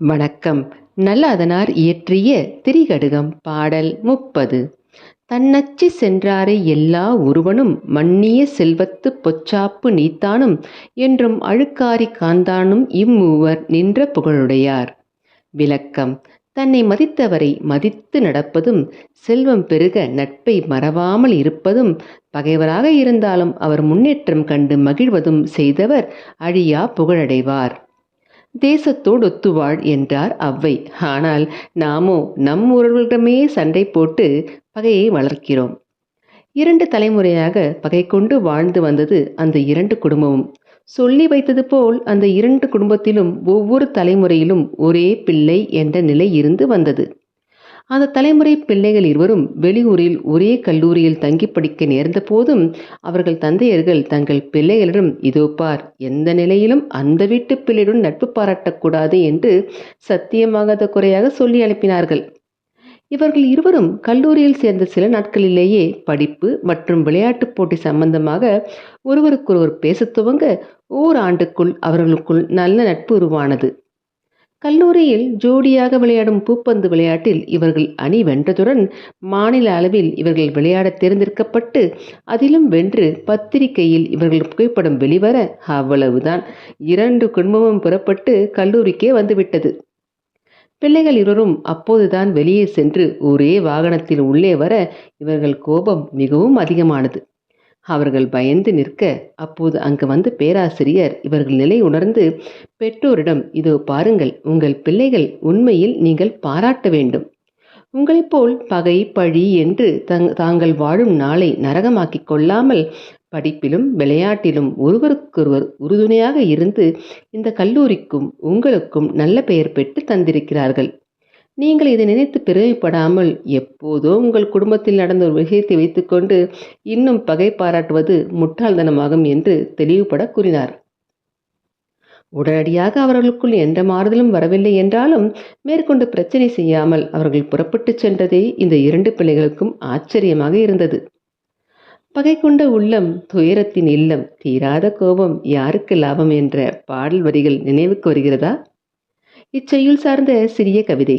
வணக்கம். நல்லாதனார் இயற்றிய திரிகடுகம் பாடல் முப்பது. தன்னச்சி சென்றாரை எல்லா ஒருவனும் மன்னிய செல்வத்து பொச்சாப்பு நீத்தானும் என்றும் அழுக்காரி காந்தானும் இம்மூவர் நின்ற புகழுடையார். விளக்கம். தன்னை மதித்தவரை மதித்து நடப்பதும் செல்வம் பெருக நட்பை மறவாமல் இருப்பதும் பகைவராக இருந்தாலும் அவர் முன்னேற்றம் கண்டு மகிழ்வதும் செய்தவர் அழியா புகழடைவார். தேசத்தோடொத்துவாள் என்றார் அவ்வை. ஆனால் நாமோ நம் உறவுகளிடமே சண்டை போட்டு பகையை வளர்க்கிறோம். இரண்டு தலைமுறையாக பகை கொண்டு வாழ்ந்து வந்தது அந்த இரண்டு குடும்பமும். சொல்லி வைத்தது போல் அந்த இரண்டு குடும்பத்திலும் ஒவ்வொரு தலைமுறையிலும் ஒரே பிள்ளை என்ற நிலை இருந்து வந்தது. அந்த தலைமுறை பிள்ளைகள் இருவரும் வெளியூரில் ஒரே கல்லூரியில் தங்கி படிக்க நேர்ந்த போதும் அவர்கள் தந்தையர்கள் தங்கள் பிள்ளைகளிடம் இதோ பார் எந்த நிலையிலும் அந்த வீட்டு பிள்ளையுடன் நட்பு பாராட்டக்கூடாது என்று சத்தியமாகாத குறையாக சொல்லி அனுப்பினார்கள். இவர்கள் இருவரும் கல்லூரியில் சேர்ந்த சில நாட்களிலேயே படிப்பு மற்றும் விளையாட்டுப் போட்டி சம்பந்தமாக ஒருவருக்கொருவர் பேசத் துவங்க ஓர் ஆண்டுக்குள் அவர்களுக்குள் நல்ல நட்பு உருவானது. கல்லூரியில் ஜோடியாக விளையாடும் பூப்பந்து விளையாட்டில் இவர்கள் அணி வென்றதுடன் மாநில அளவில் இவர்கள் விளையாட தேர்ந்தெடுக்கப்பட்டு அதிலும் வென்று பத்திரிகையில் இவர்கள் புகைப்படம் வெளிவர அவ்வளவுதான். இரண்டு குடும்பமும் புறப்பட்டு கல்லூரிக்கே வந்துவிட்டது. பிள்ளைகள் இருவரும் அப்போதுதான் வெளியே சென்று ஒரே வாகனத்தில் உள்ளே வர இவர்கள் கோபம் மிகவும் அதிகமானது. அவர்கள் பயந்து நிற்க அப்போது அங்கு வந்த பேராசிரியர் இவர்கள் நிலை உணர்ந்து பெற்றோரிடம் இதோ பாருங்கள் உங்கள் பிள்ளைகள் உண்மையில் நீங்கள் பாராட்ட வேண்டும். உங்களைப் போல் பகை பழி என்று தங் தாங்கள் வாழும் நாளை நரகமாக்கிக் கொள்ளாமல் படிப்பிலும் விளையாட்டிலும் ஒருவருக்கொருவர் உறுதுணையாக இருந்து இந்த கல்லூரிக்கும் உங்களுக்கும் நல்ல பெயர் பெற்று தந்திருக்கிறார்கள். நீங்கள் இதை நினைத்து பெருமைப்படாமல் எப்போதோ உங்கள் குடும்பத்தில் நடந்த ஒரு விஷயத்தை வைத்துக்கொண்டு இன்னும் பகை பாராட்டுவது முட்டாள்தனமாகும் என்று தெளிவுபட கூறினார். உடனடியாக அவர்களுக்குள் எந்த மாறுதலும் வரவில்லை என்றாலும் மேற்கொண்டு பிரச்சனை செய்யாமல் அவர்கள் புறப்பட்டு சென்றதே இந்த இரண்டு பிள்ளைகளுக்கும் ஆச்சரியமாக இருந்தது. பகை கொண்ட உள்ளம் துயரத்தின் இல்லம் தீராத கோபம் யாருக்கு லாபம் என்ற பாடல் வரிகள் நினைவுக்கு வருகிறதா? இச்செய்யுள் சார்ந்த சிறிய கவிதை.